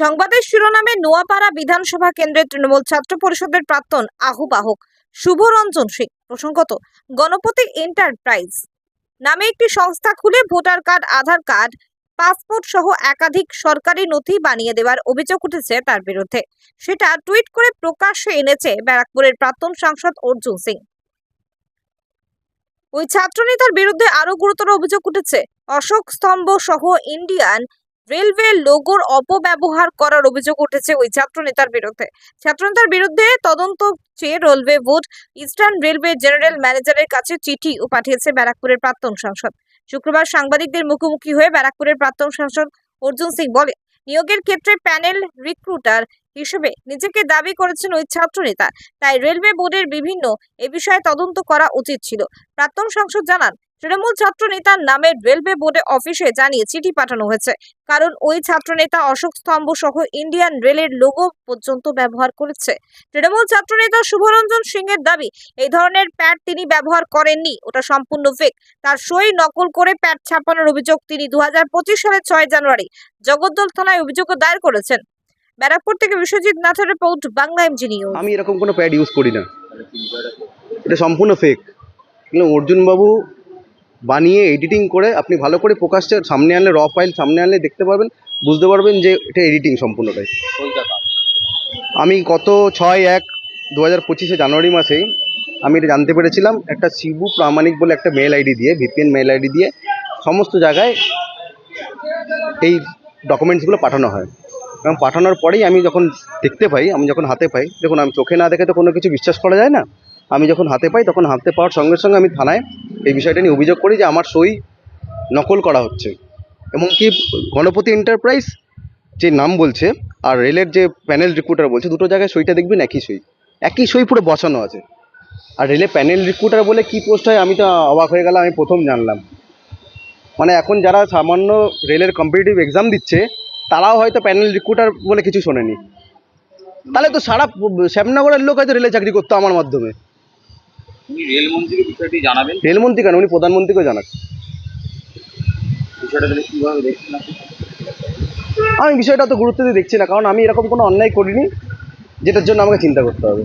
সংবাদের শিরোনামে নোয়াপাড়া বিধানসভা কেন্দ্রের তৃণমূল ছাত্র পরিষদের প্রাক্তন আহুবাহক শুভরঞ্জন সিং। প্রসঙ্গত, গণপতি এন্টারপ্রাইজ নামে একটি সংস্থা খুলে voter card, Aadhaar card, passport সহ একাধিক সরকারি নথি বানিয়ে দেওয়ার অভিযোগ উঠেছে তার বিরুদ্ধে। সেটা টুইট করে প্রকাশ্যে এনেছে ব্যারাকপুরের প্রাক্তন সাংসদ অর্জুন সিং। ওই ছাত্রনেতার বিরুদ্ধে আরও গুরুতর অভিযোগ উঠেছে। অশোক স্তম্ভ সহ ইন্ডিয়ান রেলওয়ে লোগোর অপব্যবহার করার অভিযোগ উঠেছে ওই ছাত্রনেতার বিরুদ্ধে। ছাত্রনেতার বিরুদ্ধে তদন্ত চেয়ে railway board, eastern railway general ম্যানেজারের কাছে চিঠিও পাঠিয়েছে ব্যারাকপুরের প্রাক্তন সাংসদ। শুক্রবার সাংবাদিকদের মুখোমুখি হয়ে ব্যারাকপুরের প্রাক্তন সাংসদ অর্জুন সিং বলে নিয়োগের ক্ষেত্রে প্যানেল রিক্রুটার হিসেবে নিজেকে দাবি করেছেন ওই ছাত্রনেতা। তাই রেলওয়ে বোর্ডের বিভিন্ন এ বিষয়ে তদন্ত করা উচিত ছিল। প্রাক্তন সাংসদ জানান তৃণমূল ছাত্র নেতার নামে রেলওয়ে বোর্ডে অফিসে জানিয়ে চিঠি পাঠানো হয়েছে। কারণ ওই ছাত্রনেতা অশোক স্তম্ভ সহ ইন্ডিয়ান রেলের লোগো পর্যন্ত ব্যবহার করেছে। তৃণমূল ছাত্রনেতা শুভরঞ্জন সিং এর দাবি, এই ধরনের প্যাড তিনি ব্যবহার করেননি, ওটা সম্পূর্ণ ফেক তার সই নকল করে প্যাড ছাপানোর অভিযোগ তিনি দুহাজার পঁচিশ সালের ছয় জানুয়ারি জগদ্দল থানায় অভিযোগও দায়ের করেছেন। ব্যারাকপুর থেকে বিশ্বজিৎ নাথের রিপোর্ট, বাংলা এমজি আমি এরকম কোনো প্যাড ইউজ করি না। এটা সম্পূর্ণ ফেক অর্জুনবাবু বানিয়ে এডিটিং করে আপনি ভালো করে প্রকাশ্যে সামনে আনলে র ফাইল সামনে আনলে দেখতে পারবেন বুঝতে পারবেন যে এটা এডিটিং সম্পূর্ণটাই। আমি গত ছয় এক দু হাজার পঁচিশে জানুয়ারি মাসেই আমি এটা জানতে পেরেছিলাম একটা শিবু প্রামাণিক বলে একটা মেল আইডি দিয়ে ভিপিএন মেল আইডি দিয়ে সমস্ত জায়গায় এই ডকুমেন্টসগুলো পাঠানো হয়। এবং পাঠানোর পরেই আমি যখন দেখতে পাই আমি যখন হাতে পাই দেখুন আমি চোখে না দেখে তো কোনো কিছু বিশ্বাস করা যায় না। আমি যখন হাতে পাই তখন হাতে পাওয়ার সঙ্গে সঙ্গে আমি থানায় এই বিষয়টা নিয়ে অভিযোগ করি যে আমার সই নকল করা হচ্ছে। এবং কি গণপতি এন্টারপ্রাইজ যে নাম বলছে আর রেলের যে প্যানেল রিক্রুটার বলছে, দুটো জায়গায় সইটা দেখবেন একই সই। একই সই পুরো বসানো আছে। আর রেলে প্যানেল রিক্রুটার বলে কি পোস্ট হয় আমি তো অবাক হয়ে গেলাম, আমি প্রথম জানলাম। মানে এখন যারা সামান্য রেলের কম্পিটিটিভ এক্সাম দিচ্ছে, তারাও হয়তো প্যানেল রিক্রুটার বলে কিছু শোনেনি। তাহলে তো সারা শ্যামনগরের লোক হয়তো রেলে চাকরি করতো আমার মাধ্যমে। বিষয়টি জানাবেন? রেলমন্ত্রী কেন? উনি প্রধানমন্ত্রীকে জানাক বিষয়টা তাহলে কীভাবে দেখছেন আপনি? আমি বিষয়টা তো গুরুত্ব দিয়ে দেখছি না কারণ আমি এরকম কোনো অন্যায় করিনি যেটার জন্য আমাকে চিন্তা করতে হবে।